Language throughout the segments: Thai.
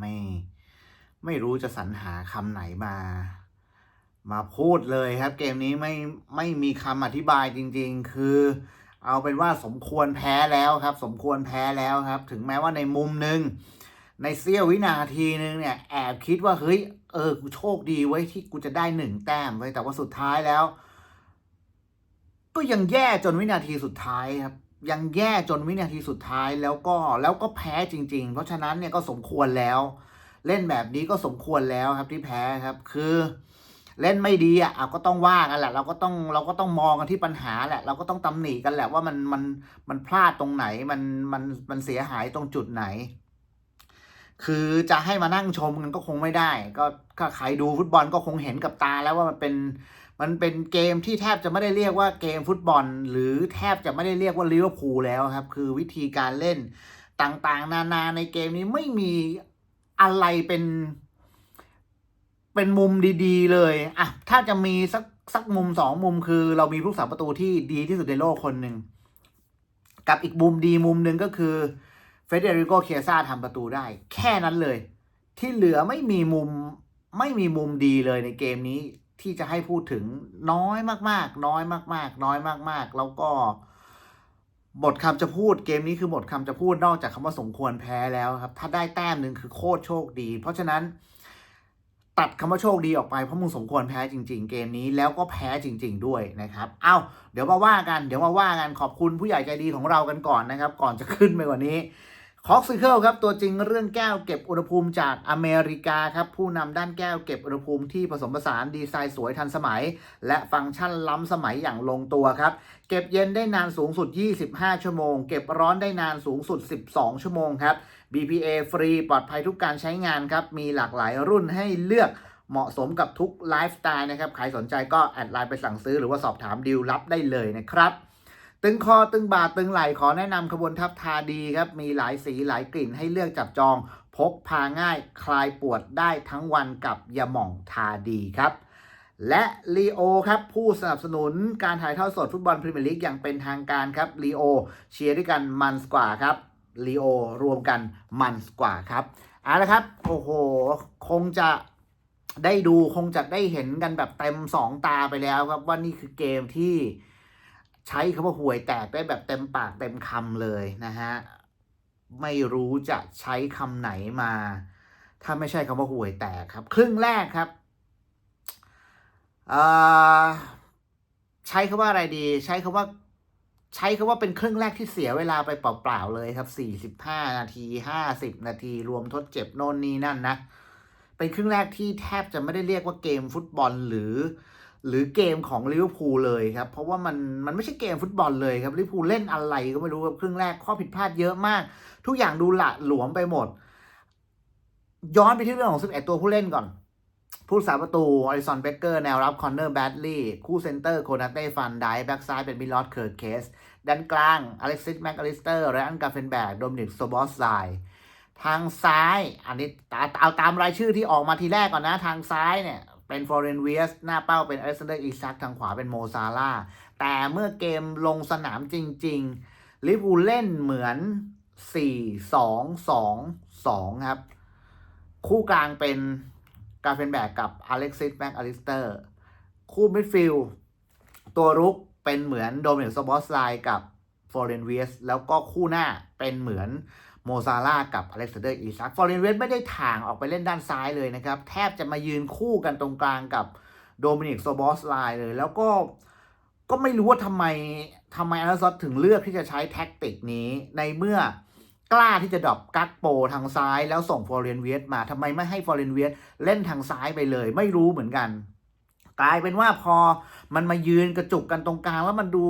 ไม่ ไม่รู้จะสรรหาคำไหนมา มาพูดเลยครับ เกมนี้ไม่ไม่มีคำอธิบายจริง ๆ คือ เอาเป็นว่าสมควรแพ้แล้วครับ สมควรแพ้แล้วครับ ถึงแม้ว่าในมุมหนึ่งในเสี้ยววินาทีนึงเนี่ยแอบคิดว่าเฮ้ยเออกูโชคดีไว้ที่กูจะได้หนึ่งแต้มไว้แต่ว่าสุดท้ายแล้ว ก็ยังแย่จนวินาทีสุดท้ายครับ ยังแย่จนวินาทีสุดท้ายแล้วก็แล้วก็แพ้จริง ๆ เพราะฉะนั้นเนี่ยก็สมควรแล้ว เล่นแบบนี้ก็สมควรแล้วครับที่แพ้ครับคือเล่นไม่ดีอะเอาก็ต้องว่ากันแหละ เราก็ต้องเราก็ต้องมองกันที่ปัญหาแหละ เราก็ต้องตำหนิกันแหละว่ามันมันมันพลาดตรงไหนมันมันมันเสียหายตรงจุดไหน คือจะให้มานั่งชมกันก็คงไม่ได้ ก็ถ้าใครดูฟุตบอลก็คงเห็นกับตาแล้วว่ามันเป็น มันเป็นเกมที่แทบจะไม่ได้เรียกว่าเกมฟุตบอล หรือแทบจะไม่ได้เรียกว่าลิเวอร์พูลแล้วครับ คือวิธีการเล่นต่างๆ นานาในเกมนี้ไม่มีอะไรเป็น เป็นมุมดีๆ เลยอะถ้าจะมีสักสักมุมสองมุมคือ เรามีผู้สาประตูที่ดีที่สุดในโลกคนหนึ่งกับอีกมุมดีมุมหนึ่งก็คือเฟเดริโกเคียซาทำประตูได้ แค่นั้นเลย ที่เหลือไม่มีมุมไม่มีมุมดีเลยในเกมนี้ ที่จะให้พูดถึงน้อยมาก ๆ น้อยมาก ๆ น้อยมาก ๆ แล้วก็หมดคำจะพูดเกมนี้คือหมดคำจะพูดนอกจากคำว่าสมควรแพ้แล้วครับ ถ้าได้แต้มหนึ่งคือโคตรโชคดี เพราะฉะนั้น ตัดคำว่าโชคดีออกไปเพราะมึงสมควรแพ้จริง ๆ เกมนี้แล้วก็แพ้จริง ๆ ด้วยนะครับ เอาเดี๋ยวมาว่ากันเดี๋ยวมาว่ากันขอบคุณผู้ใหญ่ใจดีของเรากันก่อนนะครับ ก่อนจะขึ้นไปกว่านี้ คอกซิเคิลครับ ตัวจริงเรื่องแก้วเก็บอุณหภูมิจากอเมริกาครับ ผู้นำด้านแก้วเก็บอุณหภูมิที่ผสมผสานดีไซน์สวยทันสมัย และฟังก์ชันล้ำสมัยอย่างลงตัวครับ เก็บเย็นได้นานสูงสุด 25 ชั่วโมง เก็บร้อนได้นานสูงสุด 12 ชั่วโมงครับ BPA ฟรีปลอดภัยทุกการใช้งานครับ มีหลากหลายรุ่นให้เลือกเหมาะสมกับทุกไลฟ์สไตล์นะครับ ใครสนใจก็แอดไลน์ไปสั่งซื้อหรือว่าสอบถามดีลรับได้เลยนะครับ ตึงคอตึงบ่าตึงไหล่ขอแนะนำขบวนทับทาดีครับ มีหลายสีหลายกลิ่นให้เลือกจับจอง พกพาง่ายคลายปวดได้ทั้งวันกับยาหม่องทาดีครับ และลีโอครับ ผู้สนับสนุนการถ่ายทอดสดฟุตบอลพรีเมียร์ลีกอย่างเป็นทางการครับลีโอเชียร์ด้วยกันมันกว่าครับลีโอรวมกันมันกว่าครับเอาละครับ โอ้โห คงจะได้ดูคงจะได้เห็นกันแบบเต็มสองตาไปแล้วครับว่านี่คือเกมที่ ใช้คำว่าห่วยแตกได้แบบเต็มปากเต็มคำเลยนะฮะ ไม่รู้จะใช้คำไหนมา ถ้าไม่ใช่คำว่าห่วยแตกครับ ครึ่งแรกครับใช้คำว่าอะไรดี ใช้คำว่า ใช้คำว่าเป็นครึ่งแรกที่เสียเวลาไปเปล่าๆเลยครับ 45 นาที 50 นาที รวมทดเจ็บโน่นนี่นั่นนะ เป็นครึ่งแรกที่แทบจะไม่ได้เรียกว่าเกมฟุตบอลหรือ หรือเกมของลิเวอร์พูลเลยครับ เพราะว่ามันมันไม่ใช่เกมฟุตบอลเลยครับลิเวอร์พูลเล่นอะไรก็ไม่รู้ครับครึ่งแรกข้อผิดพลาดเยอะมาก ทุกอย่างดูหละหลวมไปหมด ย้อนไปที่เรื่องของ11ตัวผู้เล่นก่อน ผู้สาประตูอริสันเบเกอร์แนวรับคอนเนอร์แบดลีย์คู่เซนเตอร์โคนาเต้ฟันไดแบ็กซ้ายเป็นมิลลอดเคิร์เคสด้านกลางอเล็กซิสแมคอลิสเตอร์และอันกาเฟนแบกโดมินิกโซบอสไซทางซ้าย อันนี้เอาตามรายชื่อที่ออกมาทีแรกก่อนนะ ทางซ้ายเนี่ย เป็นฟอร์เรนเวียสหน้าเป้าเป็นอเล็กซานเดอร์อีซักทางขวาเป็นโมซาลาแต่เมื่อเกมลงสนามจริง ๆ ลิเวอร์พูลเล่นเหมือน 4-2-2-2 ครับ คู่กลางเป็นกาเฟนแบกกับอเล็กซิสแม็กอลิสเตอร์ คู่มิดฟิลด์ตัวรุกเป็นเหมือนโดมินิกโซบอสไลกับฟอร์เรนเวียสแล้วก็คู่หน้าเป็นเหมือน โมซาลากับอเล็กซานเดอร์อีซักฟอร์เรนเวสไม่ได้ถ่างออกไปเล่นด้านซ้ายเลยนะครับ แทบจะมายืนคู่กันตรงกลางกับโดมินิกโซบอสไลเลย แล้วก็ก็ไม่รู้ว่าทำไมทำไมอาร์ซอตถึงเลือกที่จะใช้แท็กติกนี้ในเมื่อกล้าที่จะดรอปกักโปทางซ้ายแล้วส่งฟอร์เรนเวสมาทำไมไม่ให้ฟอร์เรนเวสเล่นทางซ้ายไปเลย ไม่รู้เหมือนกัน กลายเป็นว่าพอมันมายืนกระจุกกันตรงกลางแล้วมันดู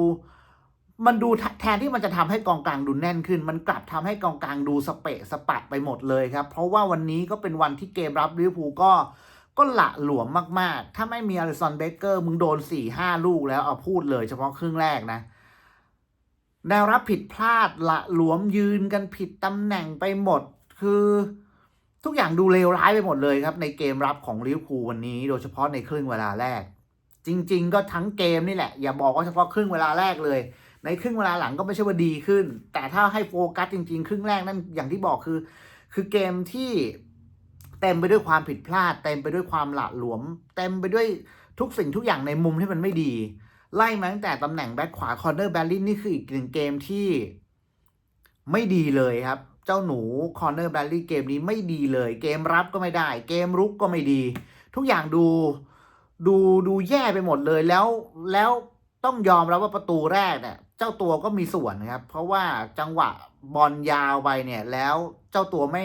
มันดูแทนที่มันจะทำให้กองกลางดูแน่นขึ้น มันกลับทำให้กองกลางดูสเปะสปะไปหมดเลยครับ เพราะว่าวันนี้ก็เป็นวันที่เกมรับลิเวอร์พูลก็ก็หละหลวมมากๆ ถ้าไม่มีอลิสันเบเกอร์มึงโดนสี่ห้าลูกแล้วเอาพูดเลยเฉพาะครึ่งแรกนะแนวรับผิดพลาดละหลวมยืนกันผิดตำแหน่งไปหมด คือทุกอย่างดูเลวร้ายไปหมดเลยครับ ในเกมรับของลิเวอร์พูลวันนี้ โดยเฉพาะในครึ่งเวลาแรก จริง ๆ ก็ทั้งเกมนี่แหละ อย่าบอกว่าเฉพาะครึ่งเวลาแรกเลย ในครึ่งเวลาหลังก็ไม่ใช่ว่าดีขึ้น แต่ถ้าให้โฟกัสจริง ๆ ครึ่งแรกนั่นอย่างที่บอกคือ คือเกมที่เต็มไปด้วยความผิดพลาด เต็มไปด้วยความหละหลวม เต็มไปด้วยทุกสิ่งทุกอย่างในมุมที่มันไม่ดี ไล่มาตั้งแต่ตำแหน่งแบ็คขวาคอร์เนอร์แบลลินนี่คืออีกหนึ่งเกมที่ไม่ดีเลยครับ เจ้าหนูคอร์เนอร์แบลลี่เกมนี้ไม่ดีเลย เกมรับก็ไม่ได้ เกมรุกก็ไม่ดี ทุกอย่างดูดูดูแย่ไปหมดเลยแล้วแล้วต้องยอมรับว่าประตูแรกเนี่ย เจ้าตัวก็มีส่วนนะครับ เพราะว่าจังหวะบอลยาวไปเนี่ยแล้วเจ้าตัวไม่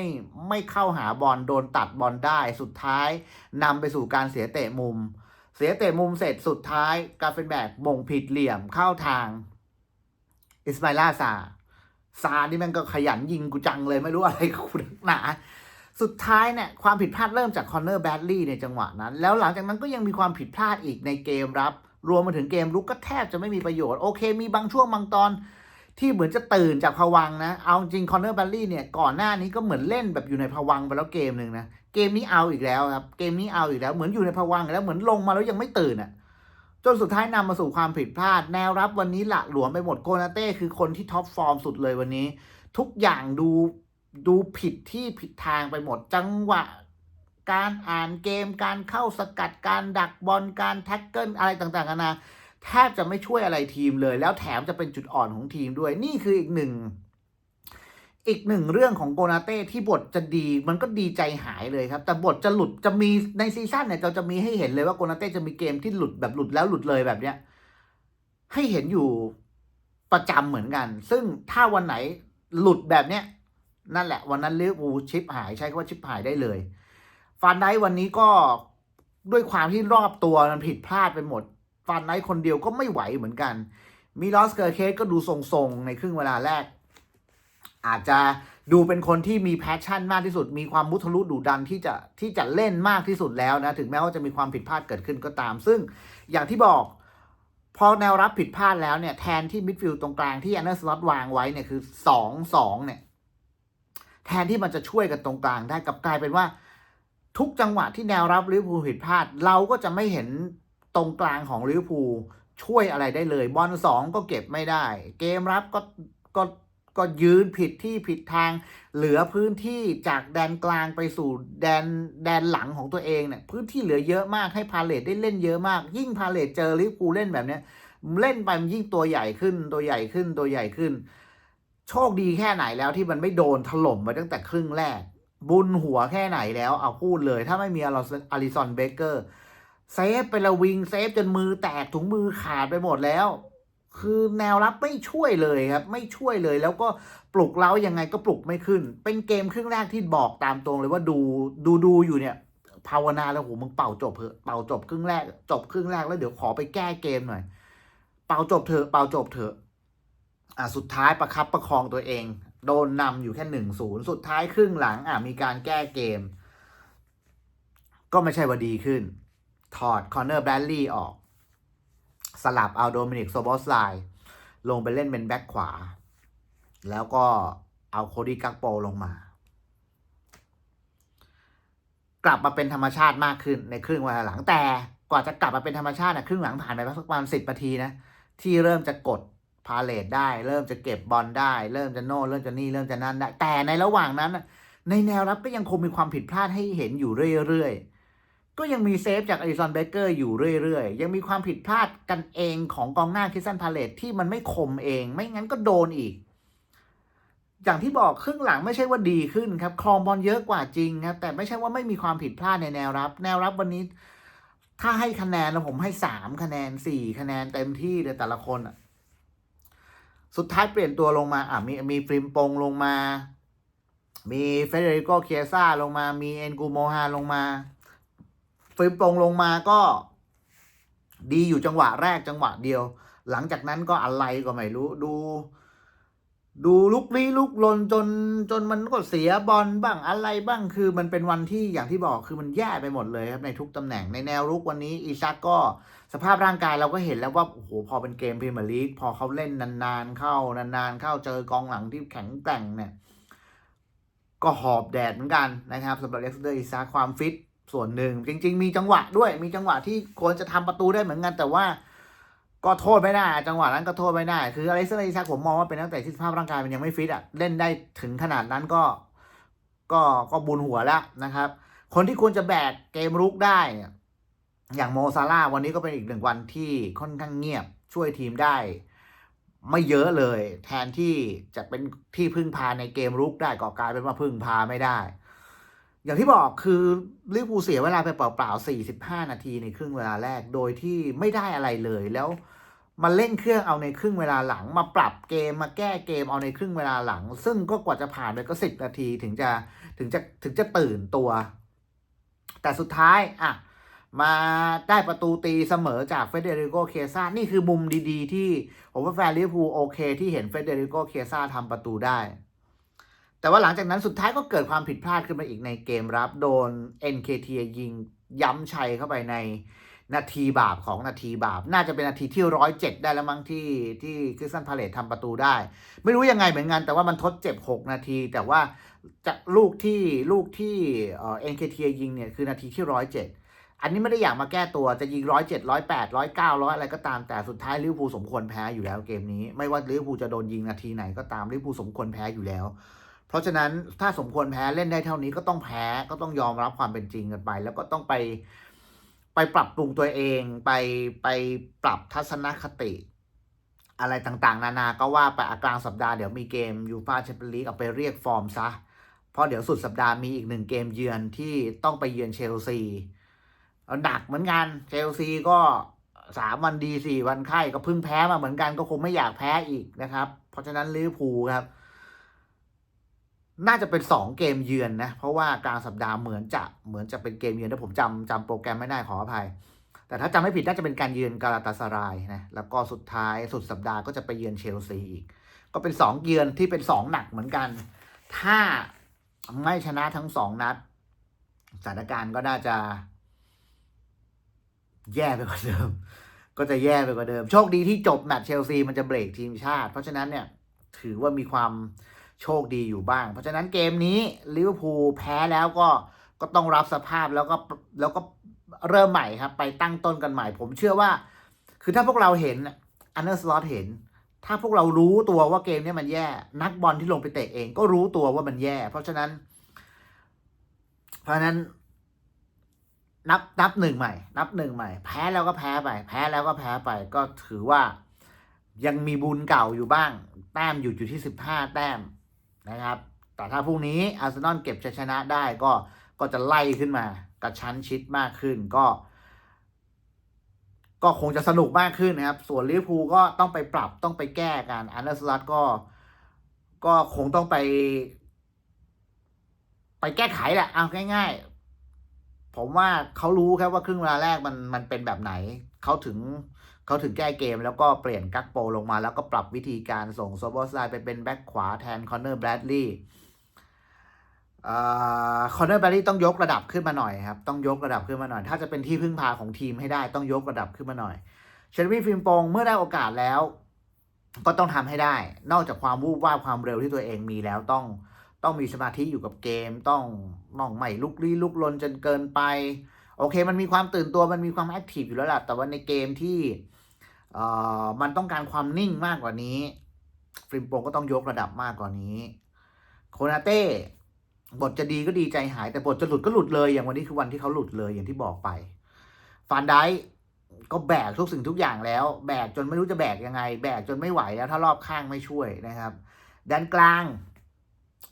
ไม่เข้าหาบอลโดนตัดบอลได้สุดท้ายนำไปสู่การเสียเตะมุม เสียเตะมุมเสร็จสุดท้ายกาเฟนแบกมงผิดเหลี่ยมเข้าทางอิสมาอิลาซาซานี่มันก็ขยันยิงกูจังเลยไม่รู้อะไรกูนักหนาสุดท้ายเนี่ยความผิดพลาดเริ่มจากคอนเนอร์แบดลี่ในจังหวะนั้น แล้วหลังจากนั้นก็ยังมีความผิดพลาดอีกในเกมรับ รวมมาถึงเกมลุกก็แทบจะไม่มีประโยชน์ โอเค มีบางช่วงบางตอนที่เหมือนจะตื่นจากภวังนะ เอาจริงคอนเนอร์บดลี่เนี่ย ก่อนหน้านี้ก็เหมือนเล่นแบบอยู่ในภวังไปแล้วเกมหนึ่งนะ เกมนี้เอาอีกแล้วครับ เกมนี้เอาอีกแล้ว เหมือนอยู่ในภวังแล้วเหมือนลงมาแล้วยังไม่ตื่นอะ จนสุดท้ายนำมาสู่ความผิดพลาด แนวรับวันนี้หละหลวมไปหมดโกนาเต้คือคนที่ท็อปฟอร์มสุดเลยวันนี้ ทุกอย่างดูดูผิดที่ผิดทางไปหมดจังหวะ การอ่านเกม การเข้าสกัดการดักบอลการแท็กเกิลอะไรต่างๆกันานะแทบจะไม่ช่วยอะไรทีมเลย แล้วแถมจะเป็นจุดอ่อนของทีมด้วย นี่คืออีกหนึ่ง อีกหนึ่งเรื่องของโกนาเต้ที่บทจะดีมันก็ดีใจหายเลยครับ แต่บทจะหลุดจะมีในซีซั่นเนี่ยเราจะมีให้เห็นเลยว่าโกนาเต้จะมีเกมที่หลุดแบบหลุดแล้วหลุดเลยแบบเนี้ย ให้เห็นอยู่ประจำเหมือนกัน ซึ่งถ้าวันไหนหลุดแบบเนี้ยนั่นแหละ วันนั้นลิเวอร์พูลชิปหายใช้คำว่าชิปหายได้เลย ฟานไดวันนี้ก็ด้วยความที่รอบตัวมันผิดพลาดไปหมดฟานไดคนเดียวก็ไม่ไหวเหมือนกัน มีลอสเกอร์เคสก็ดูทรงๆ ในครึ่งเวลาแรก อาจจะดูเป็นคนที่มีแพชชั่นมากที่สุด มีความมุทะลุดุดันที่จะที่จะเล่นมากที่สุดแล้วนะ ถึงแม้ว่าจะมีความผิดพลาดเกิดขึ้นก็ตาม ซึ่งอย่างที่บอกพอแนวรับผิดพลาดแล้วเนี่ยแทนที่มิดฟิลด์ตรงกลางที่อันเดอร์สล็อตวางไว้เนี่ยคือสองสองเนี่ยแทนที่มันจะช่วยกันตรงกลางได้กลับกลายเป็นว่า ทุกจังหวะที่แนวรับลิเวอร์พูลผิดพลาด เราก็จะไม่เห็นตรงกลางของลิเวอร์พูลช่วยอะไรได้เลยบอลสองก็เก็บไม่ได้ เกมรับก็ก็ก็ยืนผิดที่ผิดทาง เหลือพื้นที่จากแดนกลางไปสู่แดนแดนหลังของตัวเองเนี่ยพื้นที่เหลือเยอะมากให้พาเลตได้เล่นเยอะมาก ยิ่งพาเลตเจอลิเวอร์พูลเล่นแบบเนี้ย เล่นไปมันยิ่งตัวใหญ่ขึ้นตัวใหญ่ขึ้นตัวใหญ่ขึ้น โชคดีแค่ไหนแล้วที่มันไม่โดนถล่มไปตั้งแต่ครึ่งแรก บุญหัวแค่ไหนแล้วเอาพูดเลย ถ้าไม่มีอาริซอนเบเกอร์เซฟไปละวิงเซฟจนมือแตกถุงมือขาดไปหมดแล้ว คือแนวรับไม่ช่วยเลยครับ ไม่ช่วยเลยแล้วก็ปลุกเล้ายังไงก็ปลุกไม่ขึ้น เป็นเกมครึ่งแรกที่บอกตามตรงเลยว่าดูดูดูอยู่เนี่ย ภาวนาแล้วโหมึงเป่าจบเถอะเป่าจบครึ่งแรก จบครึ่งแรกแล้วเดี๋ยวขอไปแก้เกมหน่อย เป่าจบเถอะเป่าจบเถอะอะสุดท้ายประคับประคองตัวเอง โดนนำอยู่แค่หนึ่งศูนย์สุดท้ายครึ่งหลังอะมีการแก้เกม ก็ไม่ใช่ว่าดีขึ้น ถอดคอนเนอร์แบดลี่ออก สลับเอาโดมินิกโซบอสไลลงไปเล่นเป็นแบ็คขวา แล้วก็เอาโคดี้กักโปลงมา กลับมาเป็นธรรมชาติมากขึ้นในครึ่งเวลาหลังแต่กว่าจะกลับมาเป็นธรรมชาตินะครึ่งหลังผ่านไปสักประมาณสิบนาทีนะ ที่เริ่มจะกด พาเลทได้ เริ่มจะเก็บบอลได้ เริ่มจะโน่เริ่มจะนี่เริ่มจะนั่นได้ แต่ในระหว่างนั้น ในแนวรับก็ยังคงมีความผิดพลาดให้เห็นอยู่เรื่อยๆ ก็ยังมีเซฟจากอริซอนเบเกอร์อยู่เรื่อยๆ ยังมีความผิดพลาดกันเองของกองหน้าคิสซันพาเลทที่มันไม่คมเอง ไม่งั้นก็โดนอีก อย่างที่บอกครึ่งหลังไม่ใช่ว่าดีขึ้นครับครองบอลเยอะกว่าจริงครับ แต่ไม่ใช่ว่าไม่มีความผิดพลาดในแนวรับ แนวรับวันนี้ ถ้าให้คะแนนแล้วผมให้สามคะแนนสี่คะแนนเต็มที่เลยแต่ละคนอะ สุดท้ายเปลี่ยนตัวลงมาอะมีมีฟริมปงลงมา มีเฟเดริโกเคียซ่าลงมา มีเอนกูโมฮาลงมาฟริมปงลงมาก็ ดีอยู่จังหวะแรกจังหวะเดียว หลังจากนั้นก็อะไรก็ไม่รู้ดู ดูลุกลี้ลุกลนจนจนมันก็เสียบอลบ้างอะไรบ้างคือมันเป็นวันที่อย่างที่บอกคือมันแย่ไปหมดเลยครับในทุกตำแหน่งในแนวรุกวันนี้อีซักก็ สภาพร่างกายเราก็เห็นแล้วว่าโอ้โหพอเป็นเกมพรีเมียร์ลีกพอเขาเล่นนานๆ เข้านานๆ เข้าเจอกองหลังที่แข็งแกร่งเนี่ย ก็หอบแดดเหมือนกันนะครับสำหรับเลสเตอร์อีซักความฟิตส่วนหนึ่ง จริง ๆ มีจังหวะด้วย มีจังหวะที่ควรจะทำประตูได้เหมือนกันแต่ว่าก็โทษไม่ได้ จังหวะนั้นก็โทษไม่ได้ คืออเล็กซานเดอร์อิซักผมมองว่าเป็นนักเตะที่สภาพร่างกายมันยังไม่ฟิตอะเล่นได้ถึงขนาดนั้นก็ ก็ก็บุญหัวแล้วนะครับ คนที่ควรจะแบกเกมรุกได้เนี่ย อย่างโมซาร่าวันนี้ก็เป็นอีกหนึ่งวันที่ค่อนข้างเงียบช่วยทีมได้ ไม่เยอะเลย แทนที่จะเป็นที่พึ่งพาในเกมรุกได้ก็กลายเป็นว่าพึ่งพาไม่ได้ อย่างที่บอกคือลิเวอร์พูลเสียเวลาไปเปล่าๆ 45 นาทีในครึ่งเวลาแรกโดยที่ไม่ได้อะไรเลยแล้วมาเล่นเครื่องเอาในครึ่งเวลาหลัง มาปรับเกมมาแก้เกมเอาในครึ่งเวลาหลัง ซึ่งก็กว่าจะผ่านไปก็สิบนาทีถึงจะถึงจะถึงจะตื่นตัว แต่สุดท้ายอะ มาได้ประตูตีเสมอจากเฟเดริโกเคซ่านี่คือมุมดีๆ ที่ผมว่าแฟนลิเวอร์พูลโอเค ที่เห็นเฟเดริโกเคซ่าทำประตูได้ แต่ว่าหลังจากนั้นสุดท้ายก็เกิดความผิดพลาดขึ้นมาอีกในเกมรับ โดน NKT ยิงย้ำชัยเข้าไปในนาทีบาปของนาทีบาป น่าจะเป็นนาทีที่ร้อยเจ็ดได้แล้วมั้งที่ที่คริสตันพาเลตทำประตูได้ ไม่รู้ยังไงเหมือนกันแต่ว่ามันทดเจ็บ6นาที แต่ว่าจากลูกที่ลูกที่เอ็นเคทียิงเนี่ยคือนาทีที่ร้อยเจ็ด อันนี้ไม่ได้อยากมาแก้ตัวจะยิงร้อยเจ็ดร้อยแปดร้อยเก้าร้อยอะไรก็ตามแต่สุดท้ายลิเวอร์พูลสมควรแพ้อยู่แล้วเกมนี้ ไม่ว่าลิเวอร์พูลจะโดนยิงนาทีไหนก็ตามลิเวอร์พูลสมควรแพ้อยู่แล้ว เพราะฉะนั้นถ้าสมควรแพ้เล่นได้เท่านี้ก็ต้องแพ้ก็ต้องยอมรับความเป็นจริงกันไป แล้วก็ต้องไป ไปปรับปรุงตัวเองไปไปปรับทัศนคติ อะไรต่างๆ นานาก็ว่าไปอะกลางสัปดาห์เดี๋ยวมีเกมยูฟาแชมเปี้ยนลีกเอาไปเรียกฟอร์มซะเพราะเดี๋ยวสุดสัปดาห์มีอีกหนึ่งเกมเยือนที่ต้องไปเยือนเชลซี หนักเหมือนกันเชลซีก็สามวันดีสี่วันไข้ก็เพิ่งแพ้มาเหมือนกันก็คงไม่อยากแพ้อีกนะครับ เพราะฉะนั้นลิเวอร์พูลครับ น่าจะเป็นสองเกมเยือนนะ เพราะว่ากลางสัปดาห์เหมือนจะเหมือนจะเป็นเกมเยือนถ้าผมจำจำโปรแกรมไม่ได้ขออภัย แต่ถ้าจำไม่ผิดน่าจะเป็นการเยือนกาลาตาสรายนะแล้วก็สุดท้ายสุดสัปดาห์ก็จะไปเยือนเชลซีอีก ก็เป็นสองเยือนที่เป็นสองหนักเหมือนกัน ถ้าไม่ชนะทั้งสองนัดสถานการณ์ก็น่าจะ แย่ไปกว่าเดิม ก็จะแย่ไปกว่าเดิม โชคดีที่จบแมตช์เชลซีมันจะเบรกทีมชาติ เพราะฉะนั้นเนี่ยถือว่ามีความโชคดีอยู่บ้าง เพราะฉะนั้นเกมนี้ลิเวอร์พูลแพ้แล้วก็ก็ต้องรับสภาพแล้วก็แล้วก็เริ่มใหม่ครับ ไปตั้งต้นกันใหม่ ผมเชื่อว่า คือถ้าพวกเราเห็นอันเดอร์สล็อตเห็น ถ้าพวกเรารู้ตัวว่าเกมนี้มันแย่ นักบอลที่ลงไปเตะเองก็รู้ตัวว่ามันแย่ เพราะฉะนั้น เพราะฉะนั้น นับนับหนึ่งใหม่ นับหนึ่งใหม่ แพ้แล้วก็แพ้ไป แพ้แล้วก็แพ้ไป ก็ถือว่ายังมีบุญเก่าอยู่บ้าง แต้มอยู่อยู่ที่สิบห้าแต้มนะครับ แต่ถ้าพรุ่งนี้อาร์เซนอลเก็บชัยชนะได้ก็ก็จะไล่ขึ้นมากระชั้นชิดมากขึ้นก็ ก็คงจะสนุกมากขึ้นนะครับ ส่วนลิเวอร์พูลก็ต้องไปปรับต้องไปแก้กันอันเดอร์สลัตก็ ก็คงต้องไป ไปแก้ไขแหละเอาง่าย ๆ ผมว่าเขารู้ครับว่าครึ่งเวลาแรกมันมันเป็นแบบไหน เขาถึงเขาถึงแก้เกมแล้วก็เปลี่ยนกักโปลงมา แล้วก็ปรับวิธีการส่งโซบอสไลไปเป็นแบ็คขวาแทนคอนเนอร์แบรดลีย์คอนเนอร์แบรดลีย์ต้องยกระดับขึ้นมาหน่อยครับ ต้องยกระดับขึ้นมาหน่อย ถ้าจะเป็นที่พึ่งพาของทีมให้ได้ต้องยกระดับขึ้นมาหน่อย เชลวีฟิล์มโปงเมื่อได้โอกาสแล้ว ก็ต้องทำให้ได้ นอกจากความวูบวาบความเร็วที่ตัวเองมีแล้วต้อง ต้องมีสมาธิอยู่กับเกม ต้องต้องไม่ลุกลี้ลุกลนจนเกินไป โอเค มันมีความตื่นตัวมันมีความแอคทีฟอยู่แล้วล่ะ แต่ว่าในเกมที่เอ่อมันต้องการความนิ่งมากกว่านี้ฟิล์มโปงก็ต้องยกระดับมากกว่านี้โคนาเต้บทจะดีก็ดีใจหาย แต่บทจะหลุดก็หลุดเลย อย่างวันนี้คือวันที่เขาหลุดเลยอย่างที่บอกไปฟานไดก็แบกทุกสิ่งทุกอย่างแล้ว แบกจนไม่รู้จะแบกยังไง แบกจนไม่ไหวแล้วถ้ารอบข้างไม่ช่วยนะครับด้านกลาง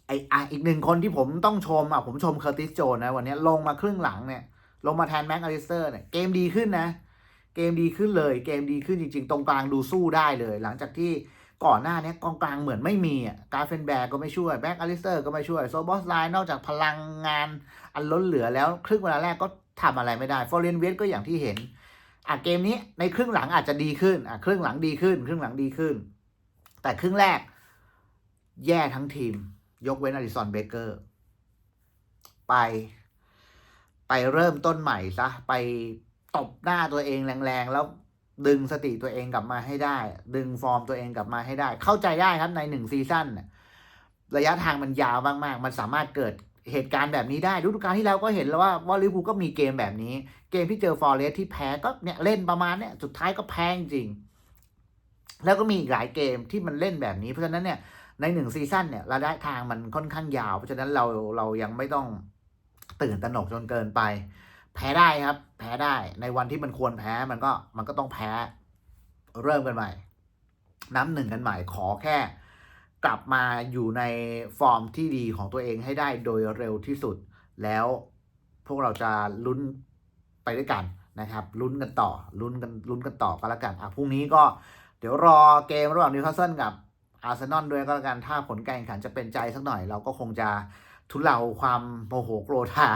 ไออะอีกหนึ่งคนที่ผมต้องชมอะผมชมเคอร์ติสโจนนะวันนี้ลงมาครึ่งหลังเนี่ย ลงมาแทนแม็กอลิสเตอร์เนี่ยเกมดีขึ้นนะ เกมดีขึ้นเลย เกมดีขึ้นจริง ๆ ตรงกลางดูสู้ได้เลย หลังจากที่ก่อนหน้านี้กองกลางเหมือนไม่มีอะการเฟนแบร์ก็ไม่ช่วยแบ็กอลิสเตอร์ก็ไม่ช่วยโซบอสไลน์นอกจากพลังงานอันล้นเหลือแล้วครึ่งเวลาแรกก็ทำอะไรไม่ได้ฟอร์เรนเวสก็อย่างที่เห็นอะเกมนี้ในครึ่งหลังอาจจะดีขึ้นอะครึ่งหลังดีขึ้น ครึ่งหลังดีขึ้น แต่ครึ่งแรกแย่ทั้งทีม ยกเว้นอลิสันเบเกอร์ ไป ไปเริ่มต้นใหม่ซะ ไปตบหน้าตัวเองแรงๆ แล้วดึงสติตัวเองกลับมาให้ได้ ดึงฟอร์มตัวเองกลับมาให้ได้ เข้าใจได้ครับในหนึ่งซีซั่นระยะทางมันยาวมากๆ มันสามารถเกิดเหตุการณ์แบบนี้ได้ฤดูกาลที่แล้วก็เห็นแล้วว่าว่าลิเวอร์พูลก็มีเกมแบบนี้ เกมที่เจอฟอร์เรสที่แพ้ก็เนี่ยเล่นประมาณเนี่ยสุดท้ายก็แพ้จริง แล้วก็มีอีกหลายเกมที่มันเล่นแบบนี้ เพราะฉะนั้นเนี่ย ในหนึ่งซีซั่นเนี่ยระยะทางมันค่อนข้างยาว เพราะฉะนั้นเราเรายังไม่ต้องตื่นตระหนกจนเกินไป แพ้ได้ครับ แพ้ได้ในวันที่มันควรแพ้มันก็มันก็ต้องแพ้เริ่มกันใหม่ น้ำหนึ่งกันใหม่ขอแค่ กลับมาอยู่ในฟอร์มที่ดีของตัวเองให้ได้โดยเร็วที่สุด แล้วพวกเราจะลุ้นไปด้วยกันนะครับลุ้นกันต่อลุ้นกันลุ้นกันต่อก็แล้วกันอะพรุ่งนี้ก็เดี๋ยวรอเกมระหว่างนิวคาสเซิลกับ อาร์เซนอลด้วยก็แล้วกันถ้าผลการแข่งขันจะเป็นใจสักหน่อย เราก็คงจะทุเลาความโมโหโกรธา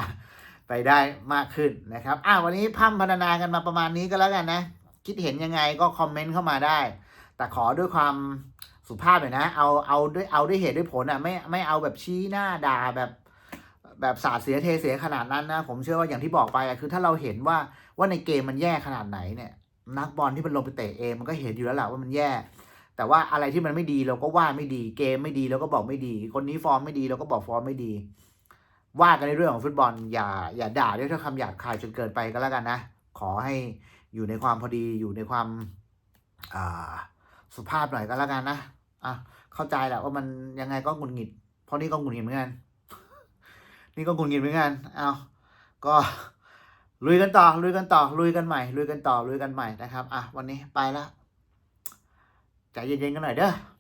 ไปได้มากขึ้นนะครับอะวันนี้พัมพรรณนากันมาประมาณนี้ก็แล้วกันนะ คิดเห็นยังไงก็คอมเมนต์เข้ามาได้ แต่ขอด้วยความสุภาพหน่อยนะ เอาเอาด้วยเอาด้วยเหตุด้วยผลอะไม่ไม่เอาแบบชี้หน้าด่าแบบแบบสาดเสียเทเสียขนาดนั้นนะ ผมเชื่อว่าอย่างที่บอกไปคือถ้าเราเห็นว่าว่าในเกมมันแย่ขนาดไหนเนี่ย นักบอลที่มันลงไปเตะเองมันก็เห็นอยู่แล้วแหละว่ามันแย่ แต่ว่าอะไรที่มันไม่ดีเราก็ว่าไม่ดี เกมไม่ดีเราก็บอกไม่ดี คนนี้ฟอร์มไม่ดีเราก็บอกฟอร์มไม่ดี ว่ากันในเรื่องของฟุตบอล อย่าอย่าด่าด้วยถ้อยคำหยาบคายจนเกินไปก็แล้วกันนะ ขอให้อยู่ในความพอดีอยู่ในความสุภาพหน่อยก็แล้วกันนะอะเข้าใจแหละว่ามันยังไงก็หงุดหงิด เพราะนี่ก็หงุดหงิดเหมือนกัน นี่ก็หงุดหงิดเหมือนกันเอาก็ลุยกันต่อลุยกันต่อลุยกันใหม่ลุยกันต่อลุยกันใหม่นะครับอะวันนี้ไปละ ใจเย็น